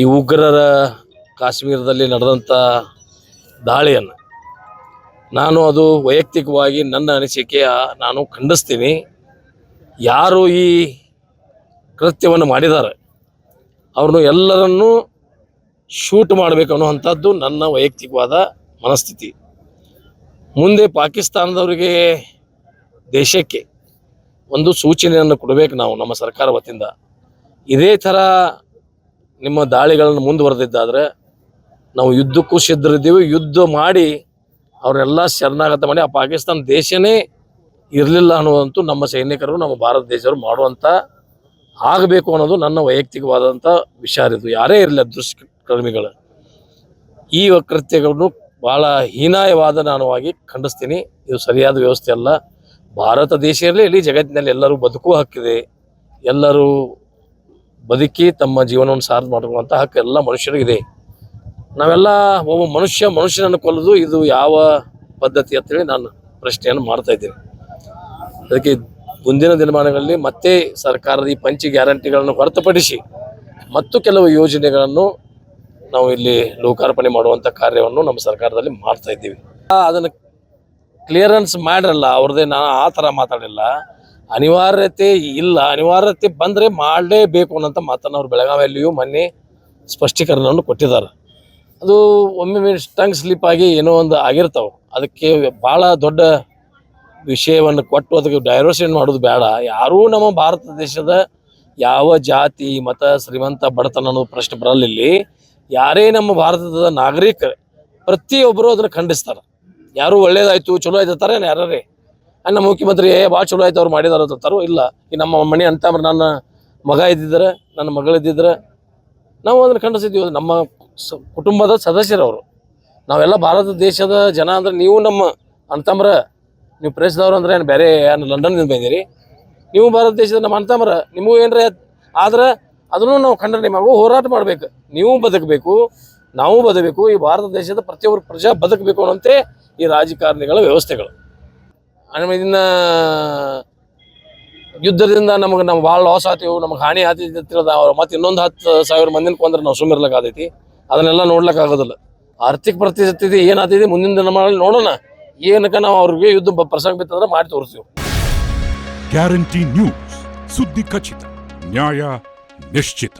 ಈ ಉಗ್ರರ ಕಾಶ್ಮೀರದಲ್ಲಿ ನಡೆದಂಥ ದಾಳಿಯನ್ನು ನಾನು ಅದು ವೈಯಕ್ತಿಕವಾಗಿ ನನ್ನ ಅನಿಸಿಕೆಯ ನಾನು ಖಂಡಿಸ್ತೀನಿ. ಯಾರು ಈ ಕೃತ್ಯವನ್ನು ಮಾಡಿದ್ದಾರೆ, ಅವ್ರನ್ನು ಎಲ್ಲರನ್ನೂ ಶೂಟ್ ಮಾಡಬೇಕು ಅನ್ನುವಂಥದ್ದು ನನ್ನ ವೈಯಕ್ತಿಕವಾದ ಮನಸ್ಥಿತಿ. ಮುಂದೆ ಪಾಕಿಸ್ತಾನದವರಿಗೆ ದೇಶಕ್ಕೆ ಒಂದು ಸೂಚನೆಯನ್ನು ಕೊಡಬೇಕು ನಾವು ನಮ್ಮ ಸರ್ಕಾರ ವತಿಯಿಂದ. ಇದೇ ಥರ ನಿಮ್ಮ ದಾಳಿಗಳನ್ನು ಮುಂದುವರೆದಿದ್ದಾದರೆ ನಾವು ಯುದ್ಧಕ್ಕೂ ಸಿದ್ಧರಿದ್ದೀವಿ. ಯುದ್ಧ ಮಾಡಿ ಅವರೆಲ್ಲ ಶರಣಾಗತ ಮಾಡಿ, ಆ ಪಾಕಿಸ್ತಾನ ದೇಶನೇ ಇರಲಿಲ್ಲ ಅನ್ನೋದಂತೂ ನಮ್ಮ ಸೈನಿಕರು, ನಮ್ಮ ಭಾರತ ದೇಶವರು ಮಾಡುವಂಥ ಆಗಬೇಕು ಅನ್ನೋದು ನನ್ನ ವೈಯಕ್ತಿಕವಾದಂಥ ವಿಚಾರ ಇದು. ಯಾರೇ ಇರಲಿ ದುಷ್ಕರ್ಮಿಗಳು. ಈ ಕೃತ್ಯಗಳನ್ನು ಭಾಳ ಹೀನಾಯವಾದ ನಾನುವಾಗಿ ಖಂಡಿಸ್ತೀನಿ. ಇದು ಸರಿಯಾದ ವ್ಯವಸ್ಥೆ ಅಲ್ಲ. ಭಾರತ ದೇಶ ಇರಲಿ, ಇಡೀ ಜಗತ್ತಿನಲ್ಲಿ ಎಲ್ಲರೂ ಬದುಕುವ ಹಕ್ಕಿದೆ. ಎಲ್ಲರೂ ಬದುಕಿ ತಮ್ಮ ಜೀವನವನ್ನು ಸಾರ್ಥ ಮಾಡಿಕೊಳ್ಳುವಂಥ ಹಕ್ಕು ಎಲ್ಲ ಮನುಷ್ಯರಿಗಿದೆ. ನಾವೆಲ್ಲ ಒಬ್ಬ ಮನುಷ್ಯ, ಮನುಷ್ಯನನ್ನು ಕೊಲ್ಲೋದು ಇದು ಯಾವ ಪದ್ಧತಿ ಅಂತೇಳಿ ನಾನು ಪ್ರಶ್ನೆಯನ್ನು ಮಾಡ್ತಾ ಇದ್ದೀನಿ. ಅದಕ್ಕೆ ಮುಂದಿನ ದಿನಮಾನಗಳಲ್ಲಿ ಮತ್ತೆ ಸರ್ಕಾರದ ಈ ಪಂಚ ಗ್ಯಾರಂಟಿಗಳನ್ನು ಹೊರತುಪಡಿಸಿ ಮತ್ತು ಕೆಲವು ಯೋಜನೆಗಳನ್ನು ನಾವು ಇಲ್ಲಿ ಲೋಕಾರ್ಪಣೆ ಮಾಡುವಂಥ ಕಾರ್ಯವನ್ನು ನಮ್ಮ ಸರ್ಕಾರದಲ್ಲಿ ಮಾಡ್ತಾ ಇದ್ದೀವಿ. ಅದನ್ನು ಕ್ಲಿಯರೆನ್ಸ್ ಮಾಡಿರಲ್ಲ, ಅವ್ರದ್ದೇ ನಾನು ಆ ಥರ ಮಾತಾಡಿಲ್ಲ. ಅನಿವಾರ್ಯತೆ ಇಲ್ಲ. ಅನಿವಾರ್ಯತೆ ಬಂದರೆ ಮಾಡಲೇಬೇಕು ಅನ್ನೋಂಥ ಮಾತನ್ನು ಅವ್ರು ಬೆಳಗಾವಿಯಲ್ಲಿಯೂ ಮೊನ್ನೆ ಸ್ಪಷ್ಟೀಕರಣವನ್ನು ಕೊಟ್ಟಿದ್ದಾರೆ. ಅದು ಒಮ್ಮೆ ಟಂಗ್ ಸ್ಲಿಪ್ ಆಗಿ ಏನೋ ಒಂದು ಆಗಿರ್ತಾವೆ. ಅದಕ್ಕೆ ಭಾಳ ದೊಡ್ಡ ವಿಷಯವನ್ನು ಕೊಟ್ಟು ಅದಕ್ಕೆ ಡೈವರ್ಷನ್ ಮಾಡೋದು ಬೇಡ. ಯಾರೂ ನಮ್ಮ ಭಾರತ ದೇಶದ ಯಾವ ಜಾತಿ, ಮತ, ಶ್ರೀಮಂತ, ಬಡತನ ಅನ್ನೋದು ಪ್ರಶ್ನೆ ಬರಲ್ಲ ಇಲ್ಲಿ ಯಾರೇ ನಮ್ಮ ಭಾರತದ ನಾಗರಿಕ ಪ್ರತಿಯೊಬ್ಬರು ಅದನ್ನು ಖಂಡಿಸ್ತಾರೆ. ಯಾರು ಒಳ್ಳೇದಾಯ್ತು, ಚಲೋ ಆಯ್ತಾರೆ ಯಾರೇ ನಮ್ಮ ಮುಖ್ಯಮಂತ್ರಿ, ಏ, ಭಾಳ ಚಲೋ ಆಯ್ತು ಅವ್ರು ಮಾಡಿದಾರ ಅಂತಾರೋ? ಇಲ್ಲ. ಈ ನಮ್ಮ ಮನೆ ಅಂತ ನನ್ನ ಮಗ ಇದ್ದಿದ್ರೆ ನನ್ನ ಮಗಳಿದ್ದಿದ್ರೆ ನಾವು ಅದನ್ನು ಖಂಡಿಸಿದ್ದೀವಿ ನಮ್ಮ ಸ- ಕುಟುಂಬದ ಸದಸ್ಯರವರು ನಾವೆಲ್ಲ ಭಾರತ ದೇಶದ ಜನ ಅಂದ್ರೆ ನೀವು ನಮ್ಮ ಅಣ್ತಮ್ರ ನೀವು ಪ್ರೇಸದವ್ರು ಅಂದ್ರೆ ಏನು ಬೇರೆ ಏನು ಲಂಡನ್ನಿಂದ ಬಂದಿರಿ. ನೀವು ಭಾರತ ದೇಶದ ನಮ್ಮ ಅಣ್ತಮ್ರ ನಿಮಗೂ ಏನ್ರ ಆದ್ರೆ ಅದನ್ನು ನಾವು ಖಂಡನೆ ಮಾಡುವ ಹೋರಾಟ ಮಾಡಬೇಕು. ನೀವು ಬದುಕಬೇಕು, ನಾವು ಬದುಕಬೇಕು. ಈ ಭಾರತ ದೇಶದ ಪ್ರತಿಯೊಬ್ಬರು ಪ್ರಜಾ ಬದುಕಬೇಕು ಅನ್ನೋಂತೆ ಈ ರಾಜಕಾರಣಿಗಳ ವ್ಯವಸ್ಥೆಗಳು. ಆಮೇಲೆ ಇದನ್ನ ಯುದ್ಧದಿಂದ ನಮಗೆ ನಮ್ಗೆ ಭಾಳ ಲಾಸ್ ಆತೀವಿ ನಮಗೆ ಹಾನಿ ಅಂತ ಅವ್ರು ಮತ್ತೆ ಇನ್ನೊಂದು ಹತ್ತು ಸಾವಿರ ಮಂದಿನ ಕೊಂದ್ರೆ ನಾವು ಸುಮ್ಮಿರ್ಲಕ್ಕೆ ಆತೈತಿ ಅದನ್ನೆಲ್ಲ ನೋಡ್ಲಿಕ್ಕೆ ಆಗೋದಿಲ್ಲ. ಆರ್ಥಿಕ ಪರಿಸ್ಥಿತಿ ಏನಾಗ್ತೈತಿ ಮುಂದಿನ ದಿನಗಳಲ್ಲಿ ನೋಡೋಣ. ಏನಕ್ಕೆ ನಾವು ಅವ್ರಿಗೆ ಯುದ್ಧ ಪ್ರಸಂಗ ಬಿತ್ತಂದ್ರೆ ಮಾಡಿ ತೋರಿಸ್ತೀವಿ. ಗ್ಯಾರಂಟಿ ನ್ಯೂಸ್ ಸುದ್ದಿ ಖಚಿತ, ನ್ಯಾಯ ನಿಶ್ಚಿತ.